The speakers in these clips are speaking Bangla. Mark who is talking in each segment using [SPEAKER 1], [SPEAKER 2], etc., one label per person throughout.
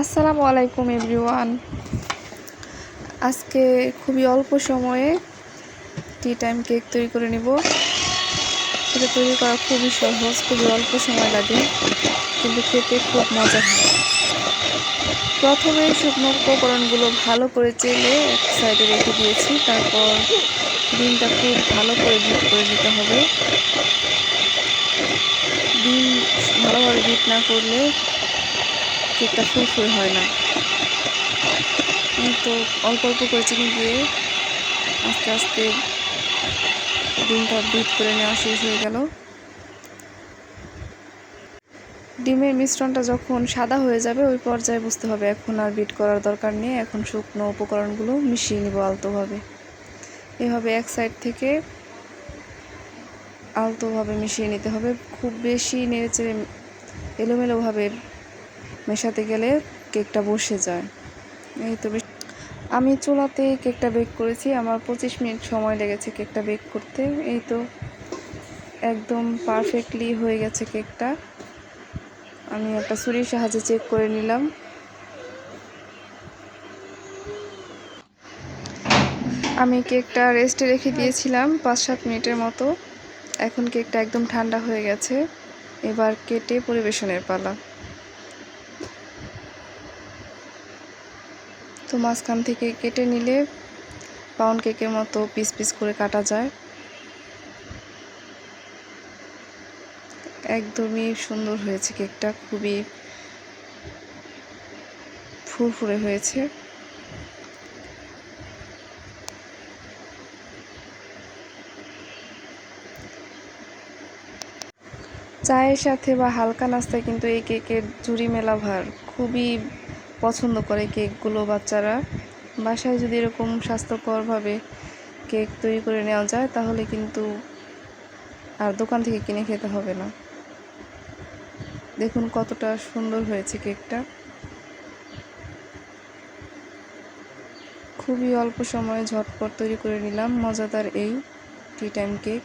[SPEAKER 1] আসসালামু আলাইকুম, এভরিওয়ান। আজকে খুবই অল্প সময়ে টি টাইম কেক তৈরি করে নিব। এটা তৈরি করা খুবই সহজ, খুবই অল্প সময় লাগে, কিন্তু খেতে খুব মজা হয়। প্রথমে শুকনো উপকরণগুলো ভালো করে চেলে এক সাইডে রেখে দিয়েছি, তারপর ডিমটা খুব ভালো করে বিট করে দিতে হবে। ডিম ভালোভাবে বিট না করলে কেকটা ফুরফুর হয় না। তো অল্প অল্প করে চিনি দিয়ে আস্তে আস্তে ডিমটা বিট করে নেওয়া শেষ হয়ে গেল। ডিমের মিশ্রণটা যখন সাদা হয়ে যাবে, ওই পর্যায়ে বুঝতে হবে এখন আর বিট করার দরকার নেই, এখন শুকনো উপকরণগুলো মিশিয়ে নিব আলতোভাবে। এভাবে এক সাইড থেকে আলতোভাবে মিশিয়ে নিতে হবে। খুব বেশি নেড়েচেড়ে এলোমেলোভাবে মেশাতে গেলে কেকটা বসে যায়। এই তো আমি চুলাতে কেকটা বেক করেছি, আমার পঁচিশ মিনিট সময় লেগেছে কেকটা বেক করতে। এই তো একদম পারফেক্টলি হয়ে গেছে কেকটা। আমি একটা ছুরির সাহায্যে চেক করে নিলাম। আমি কেকটা রেস্টে রেখে দিয়েছিলাম পাঁচ সাত মিনিটের মতো। এখন কেকটা একদম ঠান্ডা হয়ে গেছে। এবার কেটে পরিবেশনের পালা। তো মাঝখান থেকে কেটে নিলে পাউন্ড কেকের মতো পিস পিস করে কাটা যায়। একদমই সুন্দর হয়েছে কেকটা খুবই ফুরফুরে হয়েছে। চায়ের সাথে বা হালকা নাস্তায় কিন্তু এই কেকের জুড়ি মেলা ভার খুবই পছন্দ করে কেকগুলো বাচ্চারা। বাসায় যদি এরকম স্বাস্থ্যকরভাবে কেক তৈরি করে নেওয়া যায়, তাহলে কিন্তু আর দোকান থেকে কিনে খেতে হবে না। দেখুন কতটা সুন্দর হয়েছে কেকটা। খুবই অল্প সময়ে ঝটপট তৈরি করে নিলাম, মজাদার এই টি টাইম কেক।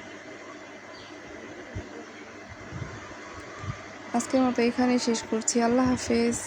[SPEAKER 1] আজকের মতো এখানেই শেষ করছি। আল্লাহ হাফেজ।